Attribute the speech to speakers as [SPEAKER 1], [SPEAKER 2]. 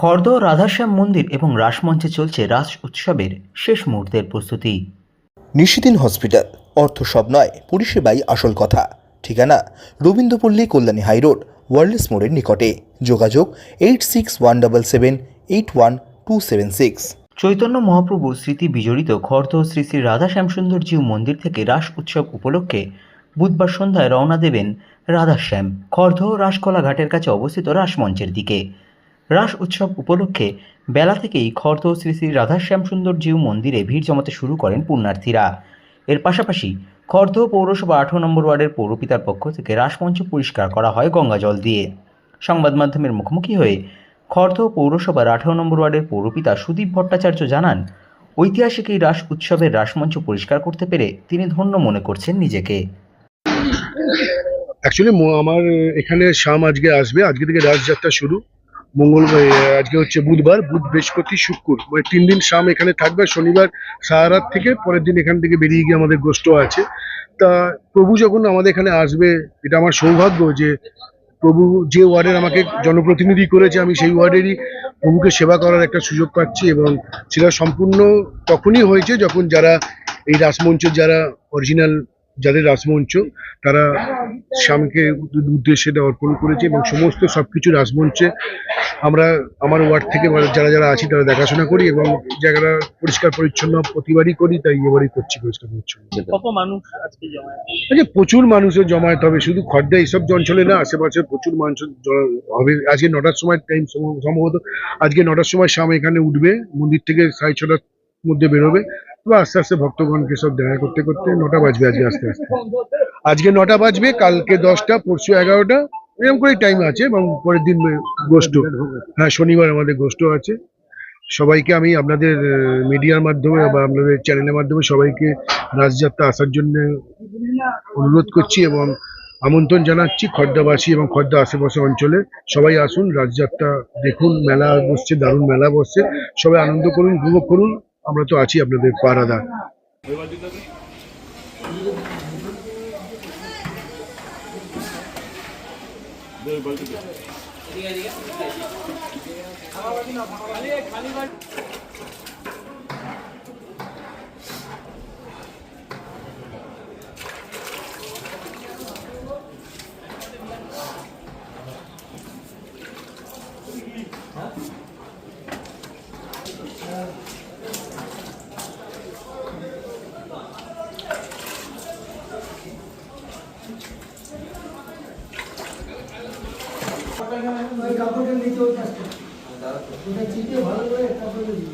[SPEAKER 1] খর্দ রাধাশ্যাম মন্দির এবং রাসমঞ্চে চলছে রাস উৎসবের শেষ মুহূর্তের প্রস্তুতি।
[SPEAKER 2] নিশিদিন হসপিটাল অর্থ সব নয় পরিষেবাই আসল কথা। ঠিকানা রবীন্দ্রপল্লী কল্যাণী হাইরোড ওয়ার্ল্ডস মোড়ের নিকটে। যোগাযোগ eight six one double seven eight one two seven six.
[SPEAKER 1] Chaitanya Mahaprabhu স্মৃতি বিজড়িত খর্দ শ্রী শ্রী রাধা শ্যামসুন্দরজিউ মন্দির থেকে রাস উৎসব উপলক্ষে বুধবার সন্ধ্যায় রওনা দেবেন রাধাশ্যাম। খর্দ রাসকলা ঘাটের কাছে অবস্থিত রাসমঞ্চের দিকে। রাস উৎসব উপলক্ষে বেলা থেকেই খর্দ শ্রী শ্রী রাধাশ্যাম সুন্দরজিউ মন্দিরে ভিড় জমাতে শুরু করেন পুণ্যার্থীরা। এর পাশাপাশি খর্দ পৌরসভা আঠারো নম্বর ওয়ার্ডের পৌরপিতার পক্ষ থেকে রাসমঞ্চ পরিষ্কার করা হয় গঙ্গা জল দিয়ে। সংবাদ মাধ্যমের মুখোমুখি হয়ে খর্দ পৌরসভার আঠারো নম্বর ওয়ার্ডের পৌরপিতা সুদীপ ভট্টাচার্য জানান, ঐতিহাসিক এই রাস উৎসবের রাসমঞ্চ পরিষ্কার করতে পেরে তিনি ধন্য মনে করছেন নিজেকে।
[SPEAKER 3] অ্যাকচুয়ালি আমার এখানে শাম আজকে আসবে, আজকে থেকে রাসযাত্রা শুরু। মঙ্গল আজকে হচ্ছে বুধবার, বুধ বৃহস্পতি, শুক্র। মানে তিন দিন শাম এখানে থাকবে, শনিবার সারা রাত থেকে পরের দিন এখান থেকে বেরিয়ে গিয়ে আমাদের গোষ্ঠ আছে। তা প্রভু যখন আমাদের এখানে আসবে, এটা আমার সৌভাগ্য যে প্রভু যে ওয়ার্ডের আমাকে জনপ্রতিনিধি করেছে, আমি সেই ওয়ার্ডেরই প্রভুকে সেবা করার একটা সুযোগ পাচ্ছি এবং সেটা সম্পূর্ণ তখনই হয়েছে যখন যারা এই রাসমঞ্চ যারা অরিজিনাল যাদের রাসমঞ্চ তারা স্বামীকে উদ্দেশ্যে অর্পণ করেছে এবং সমস্ত সবকিছু রাজমঞ্চে আমরা আমার ওয়ার্ড থেকে যারা যারা আছি তারা দেখাশোনা করি এবং জায়গাটা পরিষ্কার পরিচ্ছন্ন প্রতিবারই করি তাই এবারই করছি পরিষ্কার পরিচ্ছন্ন। আচ্ছা প্রচুর মানুষের জমায়েত হবে শুধু খড়দা এইসব অঞ্চলে না আশেপাশে প্রচুর মানুষ হবে। আজকে নটার সময় টাইম সম্ভবত আজকে নটার সময় শাম এখানে উঠবে মন্দির থেকে সাড়ে ছটার মধ্যে বেরোবে তো আস্তে আস্তে ভক্তগণকে সব দেখা করতে করতে নটা বাজবে আজকে আস্তে আস্তে। আজকে নটা বাজবে, কালকে দশটা, পরশু এগারোটা, এরকম করে টাইম আছে এবং পরের দিন গোষ্ঠ। হ্যাঁ শনিবার আমাদের গোষ্ঠ আছে। সবাইকে আমি আপনাদের মিডিয়ার মাধ্যমে বা আপনাদের চ্যানেলের মাধ্যমে সবাইকে রাজযাত্রা আসার জন্য অনুরোধ করছি এবং আমন্ত্রণ জানাচ্ছি খর্দাবাসী এবং খর্দা আশেপাশে অঞ্চলে। সবাই আসুন রাজযাত্রা দেখুন, মেলা বসছে, দারুণ মেলা বসছে। সবাই আনন্দ করুন, উপভোগ করুন। আমরা তো আছি আপনাদের পাহারাদার
[SPEAKER 4] ওই কাপড়টা নিচে ওই কাজটা ওটা চিপে ভালো করে কাপড়টা দিই